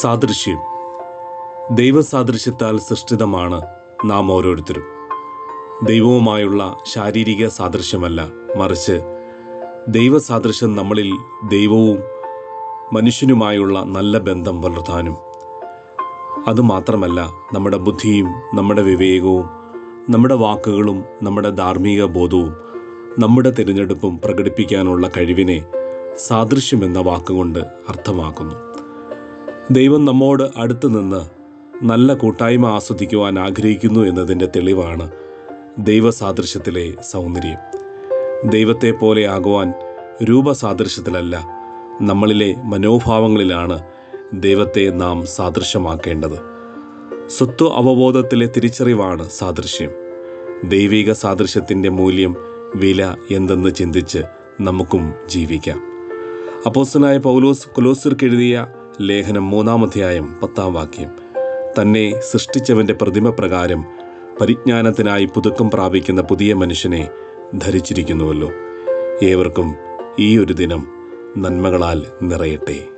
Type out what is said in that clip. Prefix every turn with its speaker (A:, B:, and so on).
A: സാദൃശ്യം. ദൈവസാദൃശ്യത്താൽ സൃഷ്ടിതമാണ് നാം ഓരോരുത്തരും. ദൈവവുമായുള്ള ശാരീരിക സാദൃശ്യമല്ല മറിച്ച് ദൈവസാദൃശ്യം നമ്മളിൽ ദൈവവും മനുഷ്യനുമായുള്ള നല്ല ബന്ധം വളർത്താനും. അതുമാത്രമല്ല നമ്മുടെ ബുദ്ധിയും നമ്മുടെ വിവേകവും നമ്മുടെ വാക്കുകളും നമ്മുടെ ധാർമ്മിക ബോധവും നമ്മുടെ തിരഞ്ഞെടുപ്പും പ്രകടിപ്പിക്കാനുള്ള കഴിവിനെ സാദൃശ്യം എന്ന വാക്കുകൊണ്ട് അർത്ഥമാക്കുന്നു. ദൈവം നമ്മോട് അടുത്ത് നിന്ന് നല്ല കൂട്ടായ്മ ആസ്വദിക്കുവാൻ ആഗ്രഹിക്കുന്നു എന്നതിന്റെ തെളിവാണ് ദൈവസാദൃശ്യത്തിലെ സൗന്ദര്യം. ദൈവത്തെ പോലെ ആകുവാൻ രൂപസാദൃശ്യത്തിലല്ല നമ്മളിലെ മനോഭാവങ്ങളിലാണ് ദൈവത്തെ നാം സാദൃശ്യമാക്കേണ്ടത്. സ്വത്വ അവബോധത്തിലെ തിരിച്ചറിവാണ് സാദൃശ്യം. ദൈവിക സാദൃശ്യത്തിന്റെ മൂല്യം വില എന്തെന്ന് ചിന്തിച്ച് നമുക്കും ജീവിക്കാം. അപ്പോസ്തനായ പൗലോസ് കൊലോസിർക്ക് എഴുതിയ ലേഖനം മൂന്നാമധ്യായം പത്താം വാക്യം. തന്നെ സൃഷ്ടിച്ചവന്റെ പ്രതിമ പ്രകാരം പരിജ്ഞാനത്തിനായി പുതുക്കം പ്രാപിക്കുന്ന പുതിയ മനുഷ്യനെ ധരിച്ചിരിക്കുന്നുവല്ലോ. ഏവർക്കും ഈ ഒരു ദിനം നന്മകളാൽ നിറയട്ടെ.